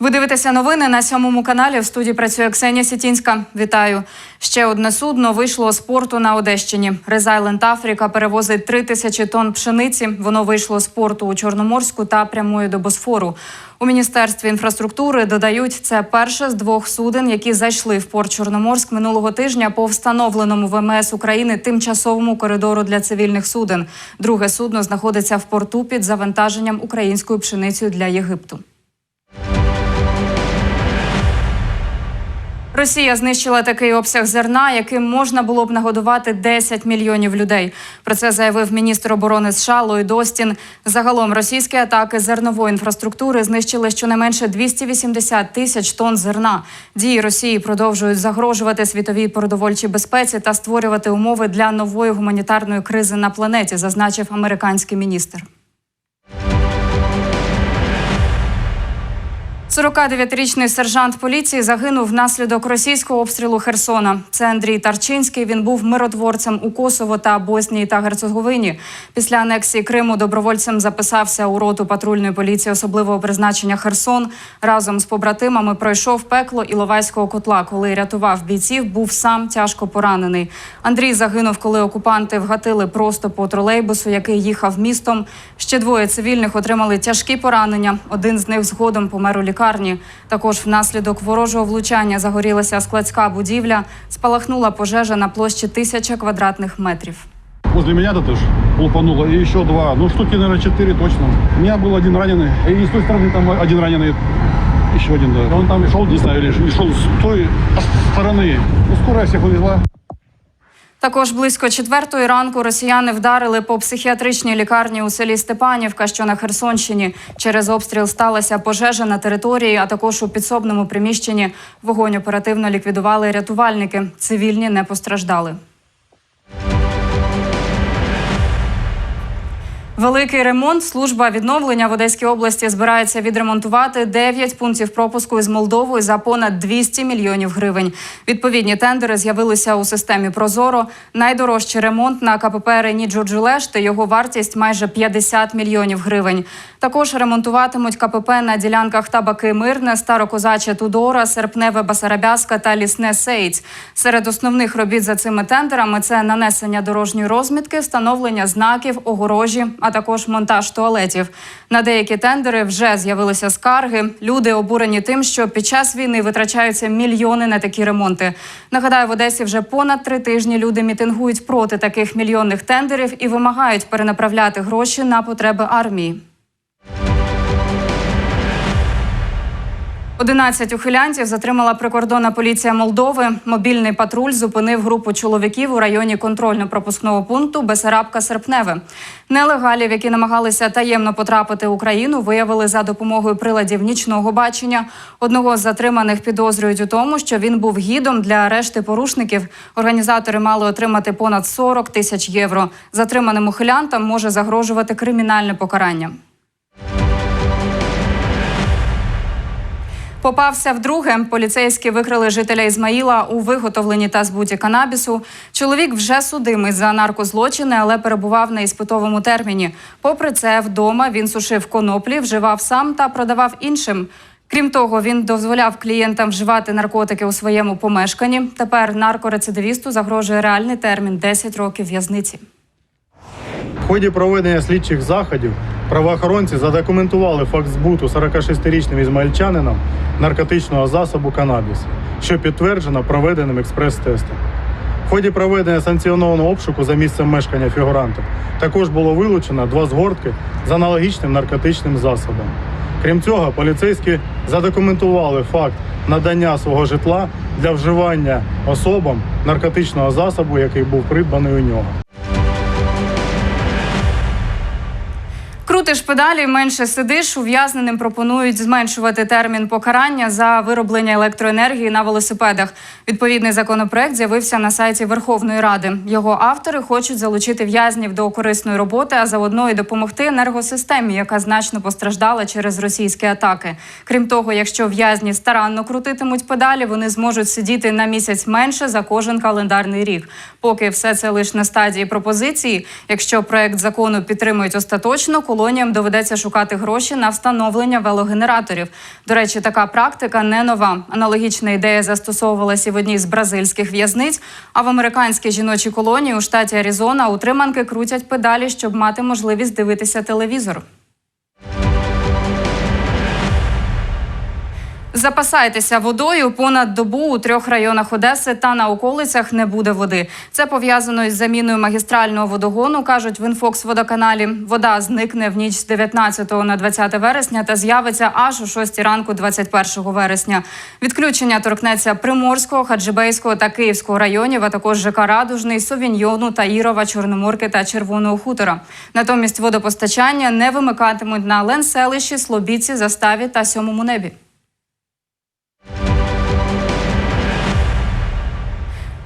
Ви дивитеся новини на сьомому каналі. В студії працює Ксенія Сітінська. Вітаю. Ще одне судно вийшло з порту на Одещині. Резайленд Африка перевозить три тисячі тонн пшениці. Воно вийшло з порту у Чорноморську та прямує до Босфору. У міністерстві інфраструктури додають, це перше з двох суден, які зайшли в порт Чорноморськ минулого тижня по встановленому ВМС України тимчасовому коридору для цивільних суден. Друге судно знаходиться в порту під завантаженням українською пшеницею для Єгипту. Росія знищила такий обсяг зерна, яким можна було б нагодувати 10 мільйонів людей. Про це заявив міністр оборони США Ллойд Остін. Загалом російські атаки зернової інфраструктури знищили щонайменше 280 тисяч тонн зерна. Дії Росії продовжують загрожувати світовій продовольчій безпеці та створювати умови для нової гуманітарної кризи на планеті, зазначив американський міністр. 49-річний сержант поліції загинув внаслідок російського обстрілу Херсона. Це Андрій Тарчинський. Він був миротворцем у Косово та Боснії та Герцеговині. Після анексії Криму добровольцем записався у роту патрульної поліції особливого призначення Херсон. Разом з побратимами пройшов пекло Іловайського котла. Коли рятував бійців, був сам тяжко поранений. Андрій загинув, коли окупанти вгатили просто по тролейбусу, який їхав містом. Ще двоє цивільних отримали тяжкі поранення. Один з них згодом помер у лікарні Також внаслідок ворожого влучання загорілася складська будівля. Спалахнула пожежа на площі тисяча квадратних метрів. Возле меня тут тоже лупануло, и еще два, ну штуки, наверное, четыре точно. У меня был один раненый, и с той стороны там один раненый, еще один, да. Он там шел, не знаю, или или шел с той стороны. Ну, скорая всех увезла. Також близько четвертої ранку росіяни вдарили по психіатричній лікарні у селі Степанівка, що на Херсонщині. Через обстріл сталася пожежа на території, а також у підсобному приміщенні. Вогонь оперативно ліквідували рятувальники. Цивільні не постраждали. Великий ремонт. Служба відновлення в Одеській області збирається відремонтувати 9 пунктів пропуску із Молдовою за понад 200 мільйонів гривень. Відповідні тендери з'явилися у системі Прозоро. Найдорожчий ремонт на КПП Рені Джурджулешти. Його вартість майже 50 мільйонів гривень. Також ремонтуватимуть КПП на ділянках Табаки Мирне, Старокозаче Тудора, Серпневе Басарабяска та Лісне Сейць. Серед основних робіт за цими тендерами це нанесення дорожньої розмітки, встановлення знаків, огорожі, також монтаж туалетів. На деякі тендери вже з'явилися скарги. Люди обурені тим, що під час війни витрачаються мільйони на такі ремонти. Нагадаю, в Одесі вже понад три тижні люди мітингують проти таких мільйонних тендерів і вимагають перенаправляти гроші на потреби армії. 11 ухилянтів затримала прикордонна поліція Молдови. Мобільний патруль зупинив групу чоловіків у районі контрольно-пропускного пункту Бесарабка Серпневе. Нелегалів, які намагалися таємно потрапити в Україну, виявили за допомогою приладів нічного бачення. Одного з затриманих підозрюють у тому, що він був гідом для решти порушників. Організатори мали отримати понад 40 тисяч євро. Затриманим ухилянтам може загрожувати кримінальне покарання. Попався вдруге. Поліцейські викрили жителя Ізмаїла у виготовленні та збуті канабісу. Чоловік вже судимий за наркозлочини, але перебував на іспитовому терміні. Попри це, вдома він сушив коноплі, вживав сам та продавав іншим. Крім того, він дозволяв клієнтам вживати наркотики у своєму помешканні. Тепер наркорецидивісту загрожує реальний термін 10 років в'язниці. В ході проведення слідчих заходів правоохоронці задокументували факт збуту 46-річним ізмаїльчанином наркотичного засобу канабіс, що підтверджено проведеним експрес-тестом. В ході проведення санкціонованого обшуку за місцем мешкання фігурантів також було вилучено два згортки з аналогічним наркотичним засобом. Крім цього, поліцейські задокументували факт надання свого житла для вживання особам наркотичного засобу, який був придбаний у нього. Крутиш педалі, менше сидиш. Ув'язненим пропонують зменшувати термін покарання за вироблення електроенергії на велосипедах. Відповідний законопроект з'явився на сайті Верховної Ради. Його автори хочуть залучити в'язнів до корисної роботи, а заодно і допомогти енергосистемі, яка значно постраждала через російські атаки. Крім того, якщо в'язні старанно крутитимуть педалі, вони зможуть сидіти на місяць менше за кожен календарний рік. Поки все це лише на стадії пропозиції. Якщо проект закону підтримують остаточно, колонія колоніям доведеться шукати гроші на встановлення велогенераторів. До речі, така практика не нова. Аналогічна ідея застосовувалася в одній з бразильських в'язниць. А в американській жіночій колонії у штаті Аризона утриманки крутять педалі, щоб мати можливість дивитися телевізор. Запасайтеся водою понад добу у трьох районах Одеси та на околицях не буде води. Це пов'язано із заміною магістрального водогону, кажуть в інфокс водоканалі. Вода зникне в ніч з 19 на 20 вересня та з'явиться аж о 6 ранку 21 вересня. Відключення торкнеться Приморського, Хаджибейського та Київського районів, а також ЖК Радужний, Совіньйону, Таїрова, Чорноморки та Червоного хутора. Натомість водопостачання не вимикатимуть на Ленселищі, Слобідці, Заставі та Сьомому небі.